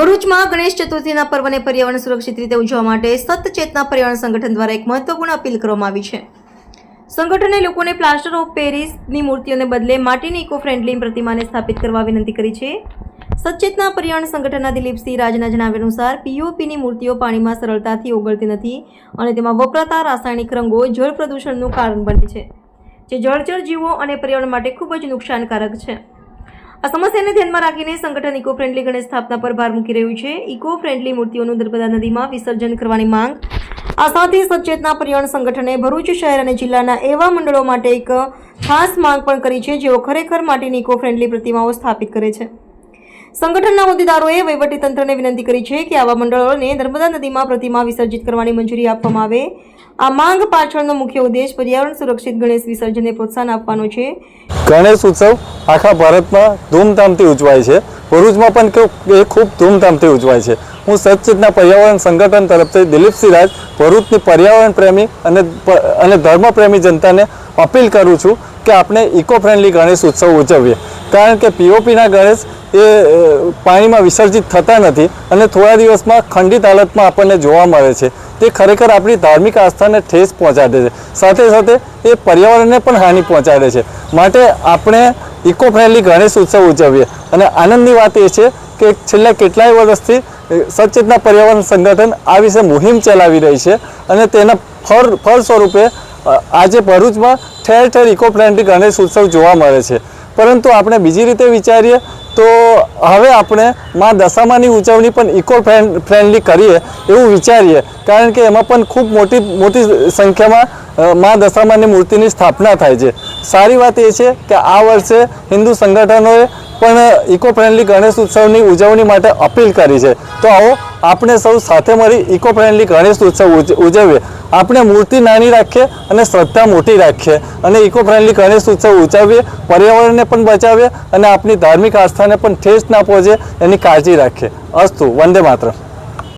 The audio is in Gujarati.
ભરૂચમાં ગણેશ ચતુર્થીના પર્વને પર્યાવરણ સુરક્ષિત રીતે ઉજવવા માટે સતચેતના પર્યાવરણ સંગઠન દ્વારા એક મહત્વપૂર્ણ અપીલ કરવામાં આવી છે. સંગઠને લોકોને પ્લાસ્ટર ઓફ પેરિસની મૂર્તિઓને બદલે માટીની ઇકો ફ્રેન્ડલી પ્રતિમાને સ્થાપિત કરવા વિનંતી કરી છે. સચેતના પર્યાવરણ સંગઠનના દિલીપસિંહ રાજના જણાવ્યા અનુસાર પીઓપીની મૂર્તિઓ પાણીમાં સરળતાથી ઓગળતી નથી અને તેમાં વપરાતા રાસાયણિક રંગો જળ પ્રદૂષણનું કારણ બને છે, જે જળચર જીવો અને પર્યાવરણ માટે ખૂબ જ નુકસાનકારક છે. આ સમસ્યાને ધ્યાનમાં રાખીને સંગઠન ઇકો ફ્રેન્ડલી ગણેશ સ્થાપના પર ભાર મૂકી રહ્યું છે. ઇકો ફ્રેન્ડલી મૂર્તિઓનું નર્મદા નદીમાં વિસર્જન કરવાની માંગ. આ સાથે સચેતના પર્યાવરણ સંગઠને ભરૂચ શહેર અને જિલ્લાના એવા મંડળો માટે એક ખાસ માંગ પણ કરી છે જેઓ ખરેખર માટીની ઇકો ફ્રેન્ડલી પ્રતિમાઓ સ્થાપિત કરે છે. સંગઠનના હોદ્દેદારોએ વહીવટીતંત્રને વિનંતી કરી છે કે આવા મંડળોને નર્મદા નદીમાં પ્રતિમા વિસર્જિત કરવાની મંજૂરી આપવામાં આવે. આ માંગ પાછળનો મુખ્ય ઉદ્દેશ પર્યાવરણ સુરક્ષિત ગણેશ વિસર્જનને પ્રોત્સાહન આપવાનો છે. ગણેશ ઉત્સવ આખા ભારતમાં ધૂમધામથી ઉજવાય છે. ભરૂચમાં પણ એ ખૂબ ધૂમધામથી ઉજવાય છે. હું સચિતના પર્યાવરણ સંગઠન તરફથી દિલીપસિંહ રાજ, ભરૂચની પર્યાવરણ પ્રેમી અને અને ધર્મપ્રેમી જનતાને અપીલ કરું છું કે આપણે ઇકો ફ્રેન્ડલી ગણેશ ઉત્સવ ઉજવીએ. કારણ કે પીઓપીના ગણેશ એ પાણીમાં વિસર્જિત થતા નથી અને થોડા દિવસમાં ખંડિત હાલતમાં આપણને જોવા મળે છે. તે ખરેખર આપણી ધાર્મિક આસ્થાને ઠેસ પહોંચાડે છે. સાથે સાથે એ પર્યાવરણને પણ હાનિ પહોંચાડે છે. માટે આપણે ઇકો ફ્રેન્ડલી ગણેશ ઉત્સવ ઉજવીએ. અને આનંદની વાત એ છે કે છેલ્લા કેટલાય વર્ષથી સચેતના પર્યાવરણ સંગઠન આ વિશે મુહિમ ચલાવી રહી છે અને તેના ફળ ફળ સ્વરૂપે આજે ભરૂચમાં ઠેર ઠેર ઇકો ફ્રેન્ડલી ગણેશ ઉત્સવ જોવા મળે છે. પરંતુ આપણે બીજી રીતે વિચારીએ તો હવે આપણે મા દશામાની ઉજવણી પણ ઇકો ફ્રેન્ડલી કરીએ એવું વિચારીએ. કારણ કે એમાં પણ ખૂબ મોટી મોટી સંખ્યામાં માં દશામાની મૂર્તિની સ્થાપના થાય છે. સારી વાત એ છે કે આ વર્ષે હિન્દુ સંગઠનોએ પણ ઇકો ફ્રેન્ડલી ગણેશ ઉત્સવની ઉજવણી માટે અપીલ કરી છે. તો આવો આપણે સૌ સાથે મળી ઇકો ફ્રેન્ડલી ગણેશ ઉત્સવ ઉજવીએ. આપણે મૂર્તિ નાની રાખીએ અને શ્રદ્ધા મોટી રાખીએ અને ઇકો ફ્રેન્ડલી ગણેશ ઉત્સવ ઉજવીએ, પર્યાવરણને પણ બચાવીએ અને આપણી ધાર્મિક આસ્થાને પણ ઠેસ ના પહોંચે એની કાળજી રાખીએ. અસ્તુ, વંદે માતરમ.